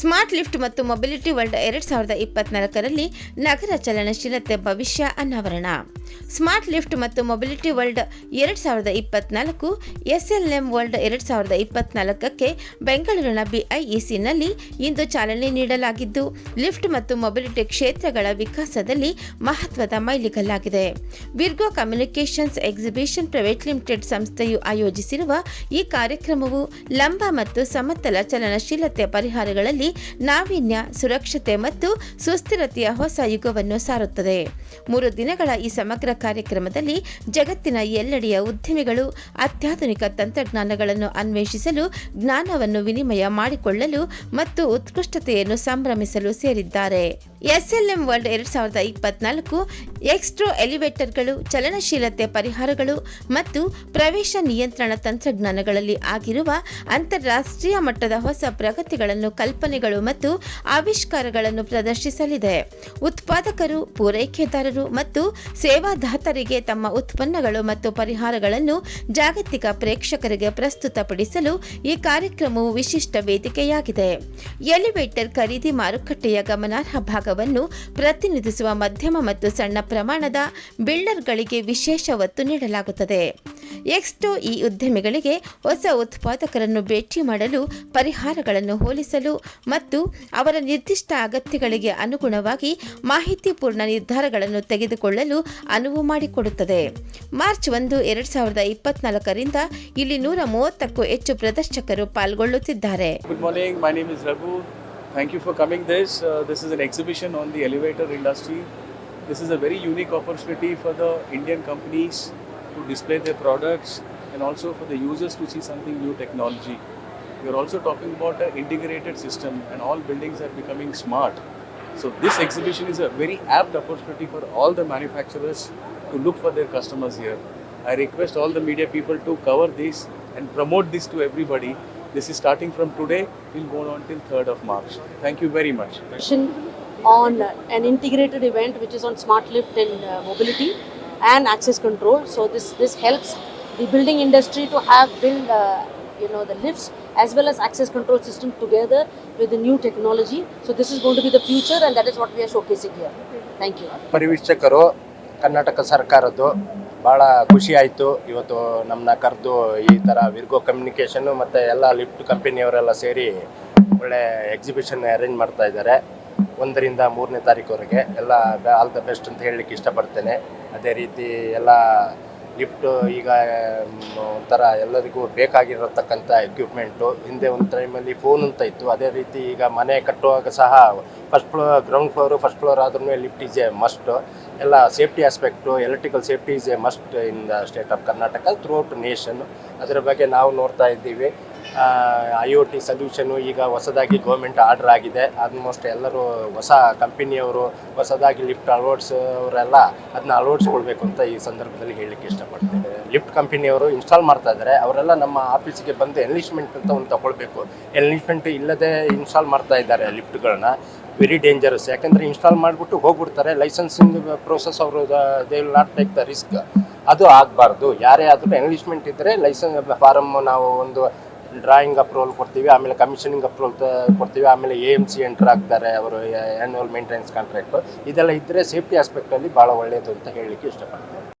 Smart lift ಮತ್ತು mobility world ಎರಡ್ ಸಾವಿರದ ಇಪ್ಪತ್ನಾಲ್ಕರಲ್ಲಿ ನಗರ ಚಲನಶೀಲತೆ ಭವಿಷ್ಯ ಅನಾವರಣ. ಸ್ಮಾರ್ಟ್ ಲಿಫ್ಟ್ ಮತ್ತು ಮೊಬಿಲಿಟಿ ವರ್ಲ್ಡ್ ಎರಡ್ ಸಾವಿರದ ಇಪ್ಪತ್ನಾಲ್ಕು ಎಂ ವರ್ಲ್ಡ್ ಎರಡ್ ಸಾವಿರದ ಇಪ್ಪತ್ನಾಲ್ಕಕ್ಕೆ ಬೆಂಗಳೂರಿನ ಬಿಐಇಸಿನಲ್ಲಿ ಇಂದು ಚಾಲನೆ ನೀಡಲಾಗಿದ್ದು, ಲಿಫ್ಟ್ ಮತ್ತು ಮೊಬಿಲಿಟಿ ಕ್ಷೇತ್ರಗಳ ವಿಕಾಸದಲ್ಲಿ ಮಹತ್ವದ ಮೈಲಿಗಲ್ಲಾಗಿದೆ. Virgo communications exhibition private limited ಸಂಸ್ಥೆಯು ಆಯೋಜಿಸಿರುವ ಈ ಕಾರ್ಯಕ್ರಮವು ಲಂಬ ಮತ್ತು ಸಮತಲ ಚಲನಶೀಲತೆ ಪರಿಹಾರಗಳಲ್ಲಿ ನಾವೀನ್ಯ, ಸುರಕ್ಷತೆ ಮತ್ತು ಸುಸ್ಥಿರತೆಯ ಹೊಸ ಯುಗವನ್ನು ಸಾರುತ್ತದೆ. ಮೂರು ದಿನಗಳ ಈ ಸಮಗ್ರ ಕಾರ್ಯಕ್ರಮದಲ್ಲಿ ಜಗತ್ತಿನ ಎಲ್ಲೆಡೆಯ ಉದ್ಯಮಿಗಳು, ಅತ್ಯಾಧುನಿಕ ತಂತ್ರಜ್ಞಾನಗಳನ್ನು ಅನ್ವೇಷಿಸಲು, ಜ್ಞಾನವನ್ನು ವಿನಿಮಯ ಮಾಡಿಕೊಳ್ಳಲು ಮತ್ತು ಉತ್ಕೃಷ್ಟತೆಯನ್ನು ಸಂಭ್ರಮಿಸಲು ಸೇರಿದ್ದಾರೆ. ಎಸ್ಎಲ್ಎಂ ವರ್ಲ್ಡ್ ಎರಡ್ ಸಾವಿರದ ಇಪ್ಪತ್ನಾಲ್ಕು ಎಕ್ಸ್ಟ್ರೋ ಎಲಿವೇಟರ್ಗಳು, ಚಲನಶೀಲತೆ ಪರಿಹಾರಗಳು ಮತ್ತು ಪ್ರವೇಶ ನಿಯಂತ್ರಣ ತಂತ್ರಜ್ಞಾನಗಳಲ್ಲಿ ಆಗಿರುವ ಅಂತಾರಾಷ್ಟ್ರೀಯ ಮಟ್ಟದ ಹೊಸ ಪ್ರಗತಿಗಳನ್ನು, ಕಲ್ಪನೆಗಳು ಮತ್ತು ಆವಿಷ್ಕಾರಗಳನ್ನು ಪ್ರದರ್ಶಿಸಲಿದೆ. ಉತ್ಪಾದಕರು, ಪೂರೈಕೆದಾರರು ಮತ್ತು ಸೇವಾದಾತರಿಗೆ ತಮ್ಮ ಉತ್ಪನ್ನಗಳು ಮತ್ತು ಪರಿಹಾರಗಳನ್ನು ಜಾಗತಿಕ ಪ್ರೇಕ್ಷಕರಿಗೆ ಪ್ರಸ್ತುತಪಡಿಸಲು ಈ ಕಾರ್ಯಕ್ರಮವು ವಿಶಿಷ್ಟ ವೇದಿಕೆಯಾಗಿದೆ. ಎಲಿವೇಟರ್ ಖರೀದಿ ಮಾರುಕಟ್ಟೆಯ ಗಮನಾರ್ಹ ಭಾಗವನ್ನು ಪ್ರತಿನಿಧಿಸುವ ಮಧ್ಯಮ ಮತ್ತು ಸಣ್ಣ ಪ್ರಮಾಣದ ಬಿಲ್ಡರ್ಗಳಿಗೆ ವಿಶೇಷ ಒತ್ತು ನೀಡಲಾಗುತ್ತದೆ. ಎಕ್ಸ್ಟೋ ಈ ಉದ್ಯಮಿಗಳಿಗೆ ಹೊಸ ಉತ್ಪಾದಕರನ್ನು ಭೇಟಿ ಮಾಡಲು ಪರಿಹಾರಗಳನ್ನು ಹೋಲಿಸಲು ಮತ್ತು ಅವರ ನಿರ್ದಿಷ್ಟ ಅಗತ್ಯಗಳಿಗೆ ಅನುಗುಣವಾಗಿ ಮಾಹಿತಿಪೂರ್ಣ ನಿರ್ಧಾರಗಳನ್ನು ತೆಗೆದುಕೊಳ್ಳಲು ಅನುವು ಮಾಡಿಕೊಡುತ್ತದೆ. ಮಾರ್ಚ್ ಒಂದು, ಎರಡ್ ಸಾವಿರದ ಇಪ್ಪತ್ನಾಲ್ಕರಿಂದ ಇಲ್ಲಿ ನೂರ ಮೂವತ್ತಕ್ಕೂ ಹೆಚ್ಚು ಪ್ರದರ್ಶಕರು ಪಾಲ್ಗೊಳ್ಳುತ್ತಿದ್ದಾರೆ. Good morning my name is Raghu. Thank you for coming. This uh, this is an exhibition on the elevator industry. This is a very unique opportunity for the Indian companies to display their products and also for the users to see something new technology. We are also talking about an integrated system, and all buildings are becoming smart. So this exhibition is a very apt opportunity for all the manufacturers to look for their customers here. I request all the media people to cover this and promote this to everybody. This is starting from today, will go on till 3rd of March. Thank you very much. session on an integrated event which is on smart lift and uh, mobility and access control. So this this helps the building industry to have build uh, you know the lifts as well as access control system together with the new technology. So this is going to be the future and that is what we are showcasing here. Thank you. ಪರಿವೀಕ್ಷಕರು ಕರ್ನಾಟಕ ಸರ್ಕಾರದ್ದು ಭಾಳ ಖುಷಿ ಆಯಿತು. ಇವತ್ತು ನಮ್ಮನ್ನ ಕರೆದು ಈ ಥರ ವಿರ್ಗೋ ಕಮ್ಯುನಿಕೇಷನ್ನು ಮತ್ತು ಎಲ್ಲ ಲಿಫ್ಟ್ ಕಂಪನಿಯವರೆಲ್ಲ ಸೇರಿ ಒಳ್ಳೆ ಎಕ್ಸಿಬಿಷನ್ ಅರೇಂಜ್ ಮಾಡ್ತಾ ಇದ್ದಾರೆ. ಒಂದರಿಂದ ಮೂರನೇ ತಾರೀಕುವರೆಗೆ ಎಲ್ಲ ಆಲ್ ದ ಬೆಸ್ಟ್ ಅಂತ ಹೇಳಲಿಕ್ಕೆ ಇಷ್ಟಪಡ್ತೇನೆ. ಅದೇ ರೀತಿ ಎಲ್ಲ ಲಿಫ್ಟು ಈಗ ಒಂಥರ ಎಲ್ಲರಿಗೂ ಬೇಕಾಗಿರತಕ್ಕಂಥ ಎಕ್ವಿಪ್ಮೆಂಟು ಹಿಂದೆ ಒಂದು ಟೈಮಲ್ಲಿ ಫೋನ್ ಅಂತ ಇತ್ತು. ಅದೇ ರೀತಿ ಈಗ ಮನೆ ಕಟ್ಟುವಾಗ ಸಹ first floor ground floor first floor ಆದ್ರೂ ಲಿಫ್ಟ್ ಈಸ್ ಎ ಮಸ್ಟ್ ಎಲ್ಲ safety aspect electrical safety is a must in the state of Karnataka throughout nation ಅದರ ಬಗ್ಗೆ ನಾವು ನೋಡ್ತಾ ಇದ್ದೀವಿ. ಐ ಒ ಟಿ ಸೊಲ್ಯೂಷನು ಈಗ ಹೊಸದಾಗಿ ಗೌರ್ಮೆಂಟ್ ಆರ್ಡರ್ ಆಗಿದೆ. ಆಲ್ಮೋಸ್ಟ್ ಎಲ್ಲರೂ ಹೊಸ ಕಂಪನಿಯವರು, ಹೊಸದಾಗಿ ಲಿಫ್ಟ್ ಅಳವಡಿಸೋರೆಲ್ಲ ಅದನ್ನ ಅಳವಡಿಸ್ಕೊಳ್ಬೇಕು ಅಂತ ಈ ಸಂದರ್ಭದಲ್ಲಿ ಹೇಳಲಿಕ್ಕೆ ಇಷ್ಟಪಡ್ತೇನೆ. ಲಿಫ್ಟ್ ಕಂಪನಿಯವರು ಇನ್ಸ್ಟಾಲ್ ಮಾಡ್ತಾ ಇದ್ದಾರೆ. ಅವರೆಲ್ಲ ನಮ್ಮ ಆಫೀಸಿಗೆ ಬಂದು ಎನ್ಲಿಶ್ಮೆಂಟ್ ಅಂತ ಒಂದು ತಗೊಳ್ಬೇಕು. ಎನ್ಲಿಶ್ಮೆಂಟ್ ಇಲ್ಲದೆ ಇನ್ಸ್ಟಾಲ್ ಮಾಡ್ತಾ ಇದ್ದಾರೆ ಲಿಫ್ಟ್ಗಳನ್ನ ವೆರಿ ಡೇಂಜರಸ್ ಯಾಕಂದರೆ ಇನ್ಸ್ಟಾಲ್ ಮಾಡಿಬಿಟ್ಟು ಹೋಗ್ಬಿಡ್ತಾರೆ. ಲೈಸೆನ್ಸಿಂಗ್ ಪ್ರೋಸೆಸ್ ಅವರು they will not take the risk ಅದು ಆಗಬಾರ್ದು. ಯಾರೇ ಆದರೂ ಎನ್ಲಿಶ್ಮೆಂಟ್ ಇದ್ದರೆ ಲೈಸೆನ್ಸ್ ಫಾರಮ್ ನಾವು ಒಂದು ಡ್ರಾಯಿಂಗ್ ಅಪ್ರೂವಲ್ ಕೊಡ್ತೀವಿ, ಆಮೇಲೆ ಕಮಿಷನಿಂಗ್ ಅಪ್ರೂವಲ್ ಕೊಡ್ತೀವಿ, ಆಮೇಲೆ ಎ ಎಂ ಸಿ ಎಂಟರ್ ಆಗ್ತಾರೆ ಅವರು ಆ್ಯನ್ಯುವಲ್ ಮೇಂಟೆನೆನ್ಸ್ ಕಾಂಟ್ರಾಕ್ಟು ಇದೆಲ್ಲ ಇದ್ದರೆ ಸೇಫ್ಟಿ ಆಸ್ಪೆಕ್ಟಲ್ಲಿ ಭಾಳ ಒಳ್ಳೆಯದು ಅಂತ ಹೇಳಲಿಕ್ಕೆ ಇಷ್ಟಪಡ್ತೀನಿ.